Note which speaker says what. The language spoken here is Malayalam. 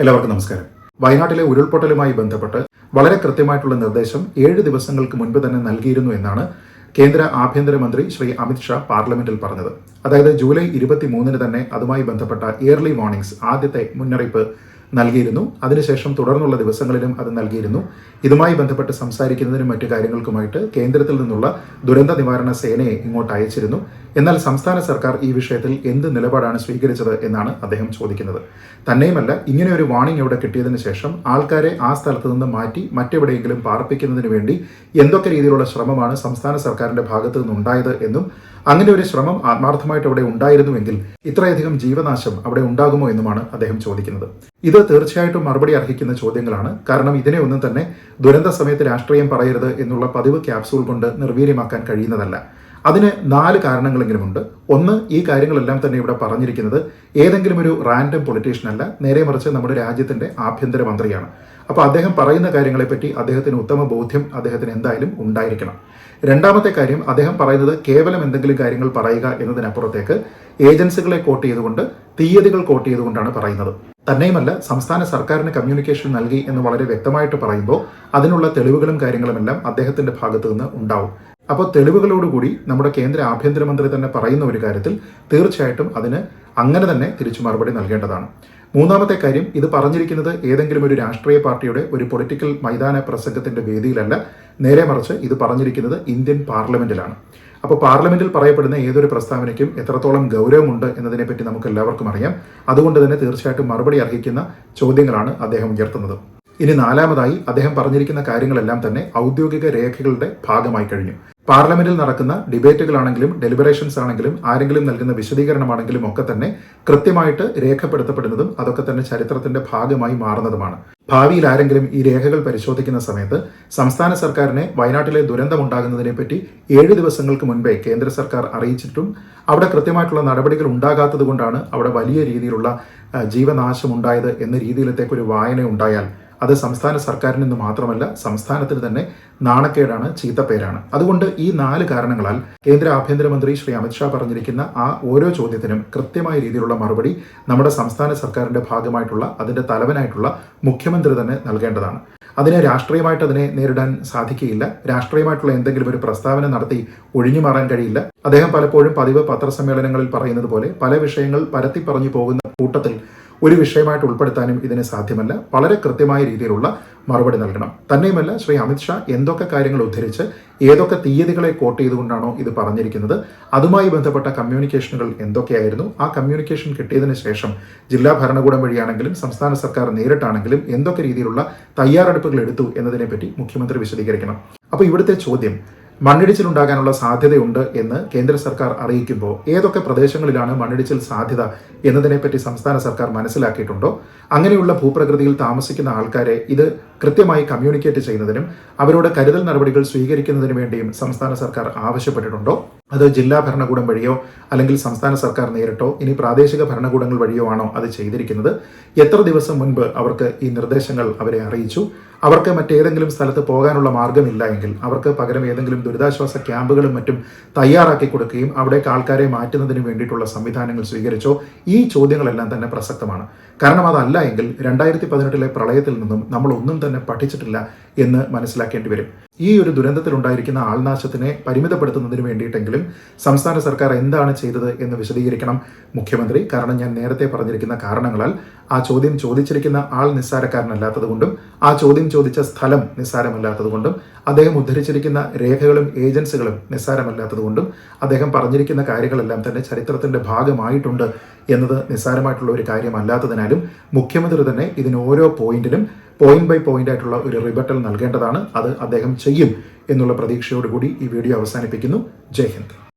Speaker 1: എല്ലാവർക്കും നമസ്കാരം. വയനാട്ടിലെ ഉരുൾപൊട്ടലുമായി ബന്ധപ്പെട്ട് വളരെ കൃത്യമായിട്ടുള്ള നിർദ്ദേശം ഏഴ് ദിവസങ്ങൾക്ക് മുൻപ് തന്നെ നൽകിയിരുന്നു എന്നാണ് കേന്ദ്ര ആഭ്യന്തരമന്ത്രി ശ്രീ അമിത് ഷാ പാർലമെന്റിൽ പറഞ്ഞത്. അതായത് ജൂലൈ ഇരുപത്തി മൂന്നിന് തന്നെ അതുമായി ബന്ധപ്പെട്ട ഇയർലി വാർണിംഗ്സ് ആദ്യത്തെ മുന്നറിയിപ്പ് നൽകിയിരുന്നു. അതിനുശേഷം തുടർന്നുള്ള ദിവസങ്ങളിലും അത് നൽകിയിരുന്നു. ഇതുമായി ബന്ധപ്പെട്ട് സംസാരിക്കുന്നതിനും മറ്റു കാര്യങ്ങൾക്കുമായിട്ട് കേന്ദ്രത്തിൽ നിന്നുള്ള ദുരന്ത നിവാരണ സേനയെ ഇങ്ങോട്ട് അയച്ചിരുന്നു. എന്നാൽ സംസ്ഥാന സർക്കാർ ഈ വിഷയത്തിൽ എന്ത് നിലപാടാണ് സ്വീകരിച്ചത് എന്നാണ് അദ്ദേഹം ചോദിക്കുന്നത്. തന്നെയുമല്ല ഇങ്ങനെ ഒരു വാണിംഗ് ഇവിടെ കിട്ടിയതിനു ശേഷം ആൾക്കാരെ ആ സ്ഥലത്ത് നിന്ന് മാറ്റി മറ്റെവിടെയെങ്കിലും പാർപ്പിക്കുന്നതിന് വേണ്ടി എന്തൊക്കെ രീതിയിലുള്ള ശ്രമമാണ് സംസ്ഥാന സർക്കാരിന്റെ ഭാഗത്തു നിന്നുണ്ടായത് എന്നും അങ്ങനെ ഒരു ശ്രമം ആത്മാർത്ഥമായിട്ട് അവിടെ ഉണ്ടായിരുന്നുവെങ്കിൽ ഇത്രയധികം ജീവനാശം അവിടെ ഉണ്ടാകുമോ എന്നുമാണ് അദ്ദേഹം ചോദിക്കുന്നത്. ഇത് തീർച്ചയായിട്ടും മറുപടി അർഹിക്കുന്ന ചോദ്യങ്ങളാണ്. കാരണം ഇതിനെ ഒന്നും തന്നെ ദുരന്ത സമയത്ത് രാഷ്ട്രീയം പറയരുത് എന്നുള്ള പതിവ് ക്യാപ്സൂൾ കൊണ്ട് നിർവീര്യമാക്കാൻ കഴിയുന്നതല്ല. അതിന് നാല് കാരണങ്ങളെങ്കിലുമുണ്ട്. ഒന്ന് ഈ കാര്യങ്ങളെല്ലാം തന്നെ ഇവിടെ പറഞ്ഞിരിക്കുന്നത് ഏതെങ്കിലും ഒരു റാൻഡം പൊളിറ്റീഷ്യൻ അല്ല. നേരെ മറിച്ച് നമ്മുടെ രാജ്യത്തിന്റെ ആഭ്യന്തര മന്ത്രിയാണ് അപ്പോൾ അദ്ദേഹം പറയുന്ന കാര്യങ്ങളെപ്പറ്റി അദ്ദേഹത്തിന് ഉത്തമ ബോധ്യം അദ്ദേഹത്തിന് എന്തായാലും ഉണ്ടായിരിക്കണം. രണ്ടാമത്തെ കാര്യം അദ്ദേഹം പറയുന്നത് കേവലം എന്തെങ്കിലും കാര്യങ്ങൾ പറയുക എന്നതിനപ്പുറത്തേക്ക് ഏജൻസികളെ കോട്ട് ചെയ്തുകൊണ്ട് തീയതികൾ കോട്ട് ചെയ്തുകൊണ്ടാണ് പറയുന്നത്. തന്നെയുമല്ല സംസ്ഥാന സർക്കാരിന് കമ്മ്യൂണിക്കേഷൻ നൽകി എന്ന് വളരെ വ്യക്തമായിട്ട് പറയുമ്പോൾ അതിനുള്ള തെളിവുകളും കാര്യങ്ങളുമെല്ലാം അദ്ദേഹത്തിന്റെ ഭാഗത്തു നിന്ന് ഉണ്ടാവും. അപ്പോൾ തെളിവുകളോടുകൂടി നമ്മുടെ കേന്ദ്ര ആഭ്യന്തരമന്ത്രി തന്നെ പറയുന്ന ഒരു കാര്യത്തിൽ തീർച്ചയായിട്ടും അതിന് അങ്ങനെ തന്നെ തിരിച്ചു മറുപടി നൽകേണ്ടതാണ്. മൂന്നാമത്തെ കാര്യം ഇത് പറഞ്ഞിരിക്കുന്നത് ഏതെങ്കിലും ഒരു രാഷ്ട്രീയ പാർട്ടിയുടെ ഒരു പൊളിറ്റിക്കൽ മൈതാന പ്രസംഗത്തിന്റെ വേദിയിലല്ല. നേരെ മറിച്ച് ഇത് പറഞ്ഞിരിക്കുന്നത് ഇന്ത്യൻ പാർലമെന്റിലാണ്. അപ്പോൾ പാർലമെന്റിൽ പറയപ്പെടുന്ന ഏതൊരു പ്രസ്താവനയ്ക്കും എത്രത്തോളം ഗൗരവമുണ്ട് എന്നതിനെപ്പറ്റി നമുക്ക് എല്ലാവർക്കും അറിയാം. അതുകൊണ്ട് തന്നെ തീർച്ചയായിട്ടും മറുപടി അർഹിക്കുന്ന ചോദ്യങ്ങളാണ് അദ്ദേഹം ഉയർത്തുന്നത്. ഇനി നാലാമതായി അദ്ദേഹം പറഞ്ഞിരിക്കുന്ന കാര്യങ്ങളെല്ലാം തന്നെ ഔദ്യോഗിക രേഖകളുടെ ഭാഗമായി കഴിഞ്ഞു. പാർലമെന്റിൽ നടക്കുന്ന ഡിബേറ്റുകളാണെങ്കിലും ഡെലിബറേഷൻസ് ആണെങ്കിലും ആരെങ്കിലും നൽകുന്ന വിശദീകരണമാണെങ്കിലും ഒക്കെ തന്നെ കൃത്യമായിട്ട് രേഖപ്പെടുത്തപ്പെടുന്നതും അതൊക്കെ തന്നെ ചരിത്രത്തിന്റെ ഭാഗമായി മാറുന്നതുമാണ്. ഭാവിയിൽ ആരെങ്കിലും ഈ രേഖകൾ പരിശോധിക്കുന്ന സമയത്ത് സംസ്ഥാന സർക്കാരിനെ വയനാട്ടിലെ ദുരന്തമുണ്ടാകുന്നതിനെപ്പറ്റി ഏഴ് ദിവസങ്ങൾക്ക് മുൻപേ കേന്ദ്ര സർക്കാർ അറിയിച്ചിട്ടും അവിടെ കൃത്യമായിട്ടുള്ള നടപടികൾ ഉണ്ടാകാത്തത് കൊണ്ടാണ് അവിടെ വലിയ രീതിയിലുള്ള ജീവനാശം ഉണ്ടായത് എന്ന രീതിയിലത്തേക്കൊരു വായന ഉണ്ടായാൽ അത് സംസ്ഥാന സർക്കാരിൽ നിന്ന് മാത്രമല്ല സംസ്ഥാനത്തിന് തന്നെ നാണക്കേടാണ് ചീത്തപ്പേരാണ്. അതുകൊണ്ട് ഈ നാല് കാരണങ്ങളാൽ കേന്ദ്ര ആഭ്യന്തരമന്ത്രി ശ്രീ അമിത്ഷാ പറഞ്ഞിരിക്കുന്ന ആ ഓരോ ചോദ്യത്തിനും കൃത്യമായ രീതിയിലുള്ള മറുപടി നമ്മുടെ സംസ്ഥാന സർക്കാരിന്റെ ഭാഗമായിട്ടുള്ള അതിന്റെ തലവനായിട്ടുള്ള മുഖ്യമന്ത്രി തന്നെ നൽകേണ്ടതാണ്. അതിനെ രാഷ്ട്രീയമായിട്ട് അതിനെ നേരിടാൻ സാധിക്കുകയില്ല. രാഷ്ട്രീയമായിട്ടുള്ള എന്തെങ്കിലും ഒരു പ്രസ്താവന നടത്തി ഒഴിഞ്ഞു മാറാൻ കഴിയില്ല. അദ്ദേഹം പലപ്പോഴും പതിവ് പത്രസമ്മേളനങ്ങളിൽ പറയുന്നത് പോലെ പല വിഷയങ്ങൾ പരത്തി പറഞ്ഞു പോകുന്ന കൂട്ടത്തിൽ ഒരു വിഷയമായിട്ട് ഉൾപ്പെടുത്താനും ഇതിന് സാധ്യമല്ല. വളരെ കൃത്യമായ രീതിയിലുള്ള മറുപടി നൽകണം. തന്നെയുമല്ല ശ്രീ അമിത്ഷാ എന്തൊക്കെ കാര്യങ്ങൾ ഉദ്ധരിച്ച് ഏതൊക്കെ തീയതികളെ കോട്ട് ചെയ്തുകൊണ്ടാണോ ഇത് പറഞ്ഞിരിക്കുന്നത് അതുമായി ബന്ധപ്പെട്ട കമ്മ്യൂണിക്കേഷനുകൾ എന്തൊക്കെയായിരുന്നു ആ കമ്മ്യൂണിക്കേഷൻ കിട്ടിയതിനു ശേഷം ജില്ലാ ഭരണകൂടം വഴിയാണെങ്കിലും സംസ്ഥാന സർക്കാർ നേരിട്ടാണെങ്കിലും എന്തൊക്കെ രീതിയിലുള്ള തയ്യാറെടുപ്പുകൾ എടുത്തു എന്നതിനെപ്പറ്റി മുഖ്യമന്ത്രി വിശദീകരിക്കണം. അപ്പോൾ ഇവിടുത്തെ ചോദ്യം മണ്ണിടിച്ചിലുണ്ടാകാനുള്ള സാധ്യതയുണ്ട് എന്ന് കേന്ദ്ര സർക്കാർ അറിയിക്കുമ്പോൾ ഏതൊക്കെ പ്രദേശങ്ങളിലാണ് മണ്ണിടിച്ചിൽ സാധ്യത എന്നതിനെപ്പറ്റി സംസ്ഥാന സർക്കാർ മനസ്സിലാക്കിയിട്ടുണ്ടോ? അങ്ങനെയുള്ള ഭൂപ്രകൃതിയിൽ താമസിക്കുന്ന ആൾക്കാരെ ഇത് കൃത്യമായി കമ്മ്യൂണിക്കേറ്റ് ചെയ്യുന്നതിനും അവരോട് കരുതൽ നടപടികൾ സ്വീകരിക്കുന്നതിനു വേണ്ടിയും സംസ്ഥാന സർക്കാർ ആവശ്യപ്പെട്ടിട്ടുണ്ടോ? അത് ജില്ലാ ഭരണകൂടം വഴിയോ അല്ലെങ്കിൽ സംസ്ഥാന സർക്കാർ നേരിട്ടോ ഇനി പ്രാദേശിക ഭരണകൂടങ്ങൾ വഴിയോ ആണോ അത് ചെയ്തിരിക്കുന്നത്? എത്ര ദിവസം മുൻപ് അവർക്ക് ഈ നിർദ്ദേശങ്ങൾ അവരെ അറിയിച്ചു? അവർക്ക് മറ്റേതെങ്കിലും സ്ഥലത്ത് പോകാനുള്ള മാർഗമില്ല എങ്കിൽ അവർക്ക് പകരം ഏതെങ്കിലും ദുരിതാശ്വാസ ക്യാമ്പുകളും മറ്റും തയ്യാറാക്കി കൊടുക്കുകയും അവിടേക്ക് ആൾക്കാരെ മാറ്റുന്നതിന് വേണ്ടിയിട്ടുള്ള സംവിധാനങ്ങൾ സ്വീകരിച്ചോ ഈ ചോദ്യങ്ങളെല്ലാം തന്നെ പ്രസക്തമാണ്. കാരണം അതല്ല എങ്കിൽ രണ്ടായിരത്തി പതിനെട്ടിലെ പ്രളയത്തിൽ നിന്നും നമ്മൾ ഒന്നും തന്നെ പഠിച്ചിട്ടില്ല. എന്ന് മനസ്സിലാക്കേണ്ടി വരും. ഈ ഒരു ദുരന്തത്തിലുണ്ടായിരിക്കുന്ന ആൾനാശത്തിനെ പരിമിതപ്പെടുത്തുന്നതിന് വേണ്ടിയിട്ടെങ്കിലും സംസ്ഥാന സർക്കാർ എന്താണ് ചെയ്തത് എന്ന് വിശദീകരിക്കണം മുഖ്യമന്ത്രി. കാരണം ഞാൻ നേരത്തെ പറഞ്ഞിരിക്കുന്ന കാരണങ്ങളാൽ ആ ചോദ്യം ചോദിച്ചിരിക്കുന്ന ആൾ നിസ്സാരക്കാരനല്ലാത്തതുകൊണ്ടും ആ ചോദ്യം ചോദിച്ച സ്ഥലം നിസ്സാരമല്ലാത്തതുകൊണ്ടും അദ്ദേഹം ഉദ്ധരിച്ചിരിക്കുന്ന രേഖകളും ഏജൻസികളും നിസ്സാരമല്ലാത്തതുകൊണ്ടും അദ്ദേഹം പറഞ്ഞിരിക്കുന്ന കാര്യങ്ങളെല്ലാം തന്നെ ചരിത്രത്തിന്റെ ഭാഗമായിട്ടുണ്ട് എന്നത് നിസ്സാരമായിട്ടുള്ള ഒരു കാര്യമല്ലാത്തതിനാലും മുഖ്യമന്ത്രി തന്നെ ഇതിന് ഓരോ പോയിന്റിനും പോയിന്റ് ബൈ പോയിന്റ് ആയിട്ടുള്ള ഒരു റിബട്ടൽ നൽകേണ്ടതാണ്. അത് അദ്ദേഹം ചെയ്യും എന്നുള്ള പ്രതീക്ഷയോടുകൂടി ഈ വീഡിയോ അവസാനിപ്പിക്കുന്നു. ജയ് ഹിന്ദ്.